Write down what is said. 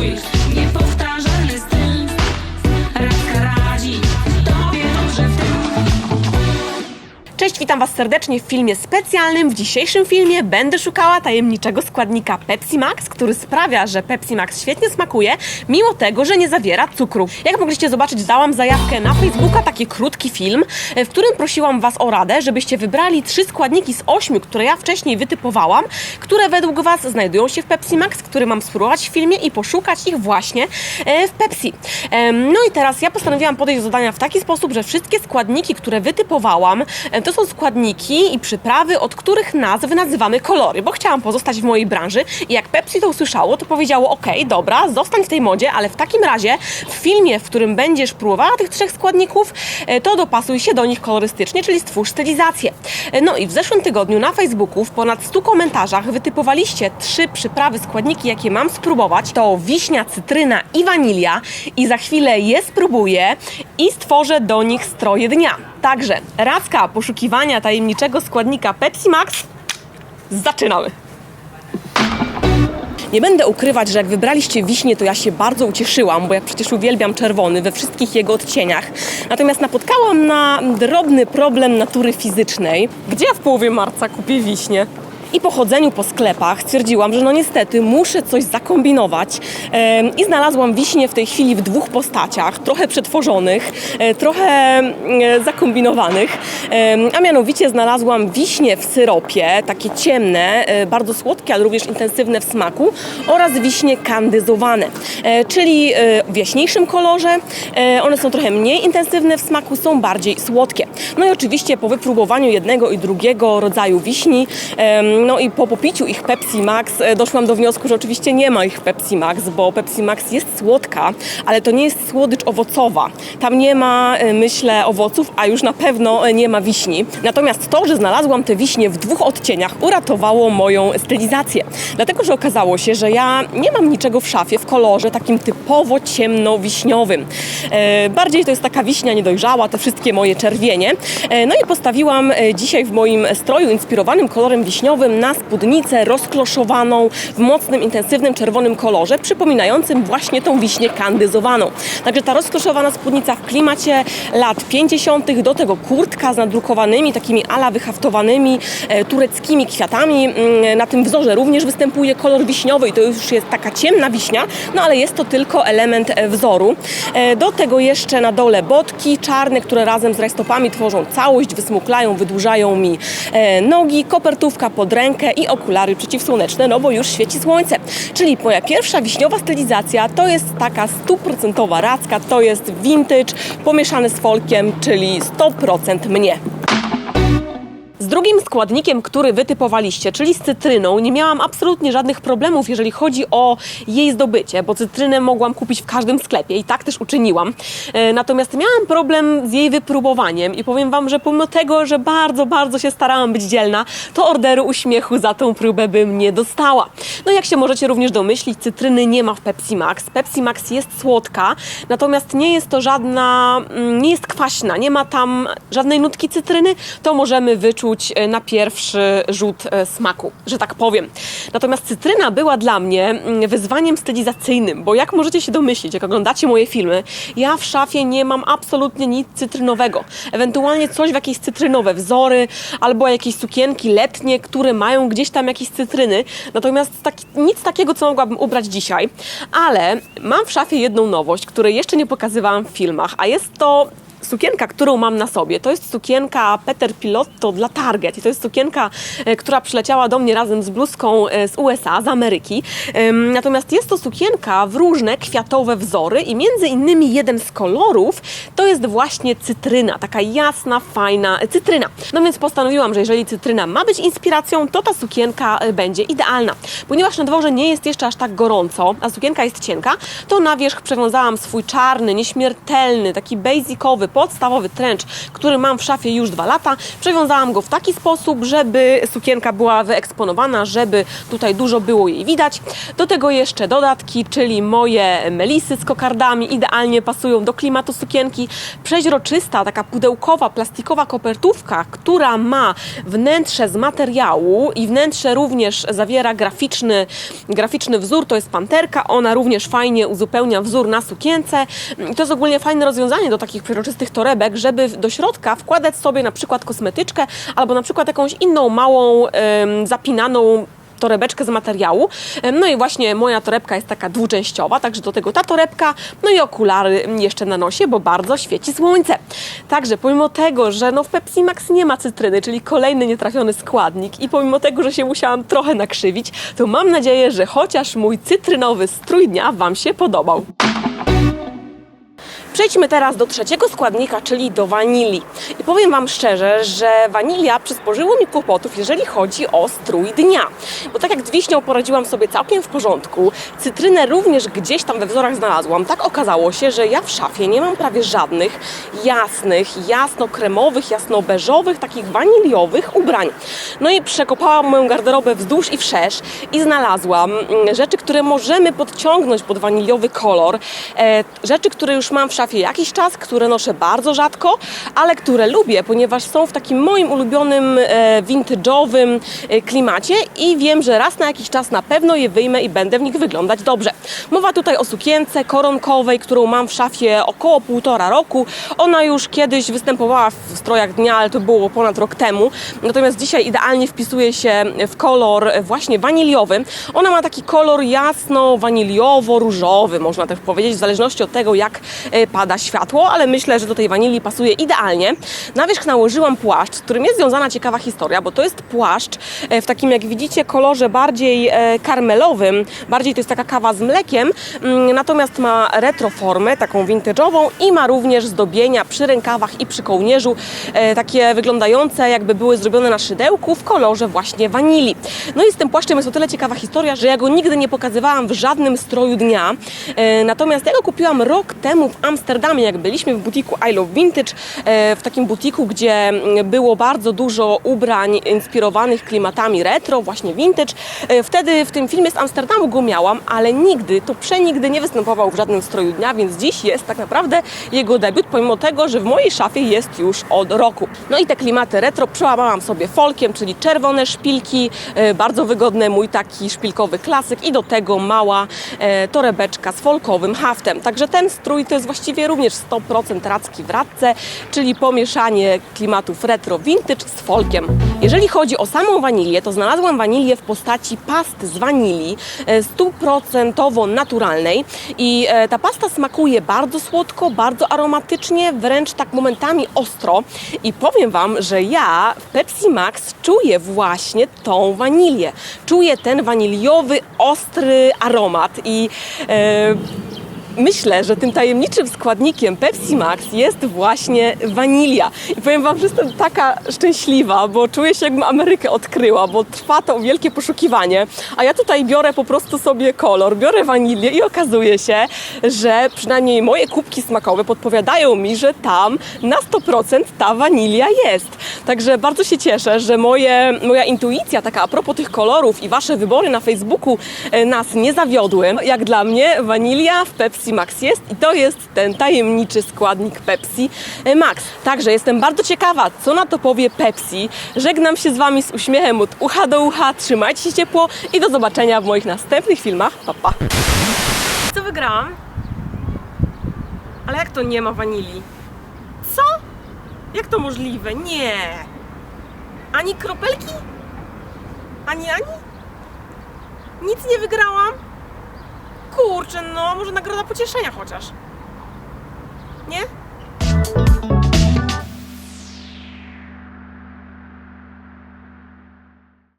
swój Cześć, witam Was serdecznie w filmie specjalnym. W dzisiejszym filmie będę szukała tajemniczego składnika Pepsi Max, który sprawia, że Pepsi Max świetnie smakuje, mimo tego, że nie zawiera cukru. Jak mogliście zobaczyć, dałam zajawkę na Facebooka, taki krótki film, w którym prosiłam Was o radę, żebyście wybrali trzy składniki z ośmiu, które ja wcześniej wytypowałam, które według Was znajdują się w Pepsi Max, które mam spróbować w filmie i poszukać ich właśnie e, w Pepsi. No i teraz ja postanowiłam podejść do zadania w taki sposób, że wszystkie składniki, które wytypowałam, e, to są składniki i przyprawy, od których nazw nazywamy kolory, bo chciałam pozostać w mojej branży i jak Pepsi to usłyszało, to powiedziało, ok, dobra, zostań w tej modzie, ale w takim razie w filmie, w którym będziesz próbowała tych trzech składników, e, to dopasuj się do nich kolorystycznie, czyli stwórz stylizację. E, No i w zeszłym tygodniu na Facebooku w ponad 100 komentarzach wytypowaliście trzy przyprawy, składniki, jakie mam spróbować. To wiśnia, cytryna i wanilia i za chwilę je spróbuję i stworzę do nich stroje dnia. Także radzka poszukiwania tajemniczego składnika Pepsi Max zaczynamy. Nie będę ukrywać, że jak wybraliście wiśnie, to ja się bardzo ucieszyłam, bo ja przecież uwielbiam czerwony we wszystkich jego odcieniach. Natomiast napotkałam na drobny problem natury fizycznej. Gdzie ja w połowie marca kupię wiśnie? I po chodzeniu po sklepach stwierdziłam, że no niestety muszę coś zakombinować. I znalazłam wiśnie w tej chwili w dwóch postaciach, trochę przetworzonych, e, trochę mm, e, zakombinowanych, a mianowicie znalazłam wiśnie w syropie, takie ciemne, e, bardzo słodkie, ale również intensywne w smaku oraz wiśnie kandyzowane, czyli w jaśniejszym kolorze, one są trochę mniej intensywne w smaku, są bardziej słodkie. No i oczywiście po wypróbowaniu jednego i drugiego rodzaju wiśni, no i po popiciu ich Pepsi Max e, doszłam do wniosku, że oczywiście nie ma ich w Pepsi Max, bo Pepsi Max jest słodka, ale to nie jest słodycz owocowa. Tam nie ma, e, myślę, owoców, a już na pewno e, nie ma wiśni. Natomiast to, że znalazłam te wiśnie w dwóch odcieniach, uratowało moją stylizację. Dlatego, że okazało się, że ja nie mam niczego w szafie w kolorze takim typowo ciemno-wiśniowym. Bardziej to jest taka wiśnia niedojrzała, te wszystkie moje czerwienie. No i postawiłam dzisiaj w moim stroju inspirowanym kolorem wiśniowym na spódnicę rozkloszowaną w mocnym, intensywnym czerwonym kolorze, przypominającym właśnie tą wiśnię kandyzowaną. Także ta rozkloszowana spódnica w klimacie lat 50., do tego kurtka z nadrukowanymi, takimi ala wyhaftowanymi e, tureckimi kwiatami. Mm, Na tym wzorze również występuje kolor wiśniowy i to już jest taka ciemna wiśnia, no ale jest to tylko element e, wzoru. E, Do tego jeszcze na dole botki czarne, które razem z rajstopami tworzą całość, wysmuklają, wydłużają mi nogi, kopertówka pod rękę i okulary przeciwsłoneczne, no bo już świeci słońce. Czyli moja pierwsza wiśniowa stylizacja to jest taka stuprocentowa racka, to jest vintage pomieszany z folkiem, czyli 100% mnie. Z drugim składnikiem, który wytypowaliście, czyli z cytryną, nie miałam absolutnie żadnych problemów, jeżeli chodzi o jej zdobycie, bo cytrynę mogłam kupić w każdym sklepie i tak też uczyniłam. E, Natomiast miałam problem z jej wypróbowaniem i powiem Wam, że pomimo tego, że bardzo, bardzo się starałam być dzielna, to orderu uśmiechu za tą próbę bym nie dostała. No jak się możecie również domyślić, cytryny nie ma w Pepsi Max. Pepsi Max jest słodka, natomiast nie jest to żadna, mm, nie jest kwaśna, nie ma tam żadnej nutki cytryny, to możemy wyczuć e, na pierwszy rzut e, smaku, że tak powiem. Natomiast cytryna była dla mnie mm, wyzwaniem stylizacyjnym, bo jak możecie się domyślić, jak oglądacie moje filmy, ja w szafie nie mam absolutnie nic cytrynowego. Ewentualnie coś w jakieś cytrynowe wzory, albo jakieś sukienki letnie, które mają gdzieś tam jakieś cytryny. Natomiast taki, nic takiego, co mogłabym ubrać dzisiaj. Ale mam w szafie jedną nowość, której jeszcze nie pokazywałam w filmach, a jest to sukienka, którą mam na sobie, to jest sukienka Peter Pilotto dla Target. I to jest sukienka, e, która przyleciała do mnie razem z bluzką e, z USA, z Ameryki. Natomiast jest to sukienka w różne kwiatowe wzory i między innymi jeden z kolorów to jest właśnie cytryna, taka jasna, fajna cytryna. No więc postanowiłam, że jeżeli cytryna ma być inspiracją, to ta sukienka e, będzie idealna. Ponieważ na dworze nie jest jeszcze aż tak gorąco, a sukienka jest cienka, to na wierzch przewiązałam swój czarny, nieśmiertelny, taki basicowy podstawowy trench, który mam w szafie już dwa lata. Przewiązałam go w taki sposób, żeby sukienka była wyeksponowana, żeby tutaj dużo było jej widać. Do tego jeszcze dodatki, czyli moje melisy z kokardami, idealnie pasują do klimatu sukienki. Przeźroczysta, taka pudełkowa, plastikowa kopertówka, która ma wnętrze z materiału i wnętrze również zawiera graficzny, graficzny wzór, to jest panterka, ona również fajnie uzupełnia wzór na sukience. To jest ogólnie fajne rozwiązanie do takich przeroczystych torebek, żeby do środka wkładać sobie na przykład kosmetyczkę albo na przykład jakąś inną małą zapinaną torebeczkę z materiału. No i właśnie moja torebka jest taka dwuczęściowa, także do tego ta torebka, no i okulary jeszcze na nosie, bo bardzo świeci słońce. Także pomimo tego, że no w Pepsi Max nie ma cytryny, czyli kolejny nietrafiony składnik i pomimo tego, że się musiałam trochę nakrzywić, to mam nadzieję, że chociaż mój cytrynowy strój dnia Wam się podobał. Przejdźmy teraz do trzeciego składnika, czyli do wanilii. I powiem Wam szczerze, że wanilia przysporzyło mi kłopotów, jeżeli chodzi o strój dnia. Bo tak jak z wiśnią poradziłam sobie całkiem w porządku, cytrynę również gdzieś tam we wzorach znalazłam. Tak okazało się, że ja w szafie nie mam prawie żadnych jasnych, jasno-kremowych, jasno-beżowych, takich waniliowych ubrań. No i przekopałam moją garderobę wzdłuż i wszerz i znalazłam mm, rzeczy, które możemy podciągnąć pod waniliowy kolor. E, rzeczy, które już mam w szafie jakiś czas, które noszę bardzo rzadko, ale które lubię, ponieważ są w takim moim ulubionym e, vintage'owym e, klimacie i wiem, że raz na jakiś czas na pewno je wyjmę i będę w nich wyglądać dobrze. Mowa tutaj o sukience koronkowej, którą mam w szafie około półtora roku. Ona już kiedyś występowała w strojach dnia, ale to było ponad rok temu. Natomiast dzisiaj idealnie wpisuje się w kolor właśnie waniliowy. Ona ma taki kolor jasno waniliowo-różowy, można też powiedzieć, w zależności od tego, jak e, pada światło, ale myślę, że do tej wanilii pasuje idealnie. Na wierzch nałożyłam płaszcz, z którym jest związana ciekawa historia, bo to jest płaszcz e, w takim, jak widzicie, kolorze bardziej e, karmelowym, bardziej to jest taka kawa z mlekiem, mm, natomiast ma retroformę, taką vintage'ową i ma również zdobienia przy rękawach i przy kołnierzu, e, takie wyglądające jakby były zrobione na szydełku w kolorze właśnie wanilii. No i z tym płaszczem jest o tyle ciekawa historia, że ja go nigdy nie pokazywałam w żadnym stroju dnia, natomiast ja go kupiłam rok temu w Amsterdamie, jak byliśmy w butiku I Love Vintage, e, w takim butiku, gdzie było bardzo dużo ubrań inspirowanych klimatami retro, właśnie vintage. E, Wtedy w tym filmie z Amsterdamu go miałam, ale nigdy, to przenigdy nie występował w żadnym stroju dnia, więc dziś jest tak naprawdę jego debiut, pomimo tego, że w mojej szafie jest już od roku. No i te klimaty retro przełamałam sobie folkiem, czyli czerwone szpilki, e, bardzo wygodny mój taki szpilkowy klasyk i do tego mała torebeczka z folkowym haftem. Także ten strój to jest właściwie również 100% racki w radce, czyli pomieszanie klimatów retro vintage z folkiem. Jeżeli chodzi o samą wanilię, to znalazłam wanilię w postaci pasty z wanilii, e, stuprocentowo naturalnej i e, ta pasta smakuje bardzo słodko, bardzo aromatycznie, wręcz tak momentami ostro i powiem Wam, że ja w Pepsi Max czuję właśnie tą wanilię. Czuję ten waniliowy, ostry aromat i e, Myślę, że tym tajemniczym składnikiem Pepsi Max jest właśnie wanilia. I powiem Wam, że jestem taka szczęśliwa, bo czuję się jakbym Amerykę odkryła, bo trwa to wielkie poszukiwanie. A ja tutaj biorę po prostu sobie kolor, biorę wanilię i okazuje się, że przynajmniej moje kubki smakowe podpowiadają mi, że tam na 100% ta wanilia jest. Także bardzo się cieszę, że moje, moja intuicja taka a propos tych kolorów i Wasze wybory na Facebooku e, nas nie zawiodły. Jak dla mnie wanilia w Pepsi Max jest i to jest ten tajemniczy składnik Pepsi Max. Także jestem bardzo ciekawa, co na to powie Pepsi. Żegnam się z Wami z uśmiechem od ucha do ucha. Trzymajcie się ciepło i do zobaczenia w moich następnych filmach. Pa, pa. Co wygrałam? Ale jak to nie ma wanilii? Co? Jak to możliwe? Nie. Ani kropelki? Ani ani? Nic nie wygrałam? Kurczę, no, może nagroda pocieszenia chociaż. Nie?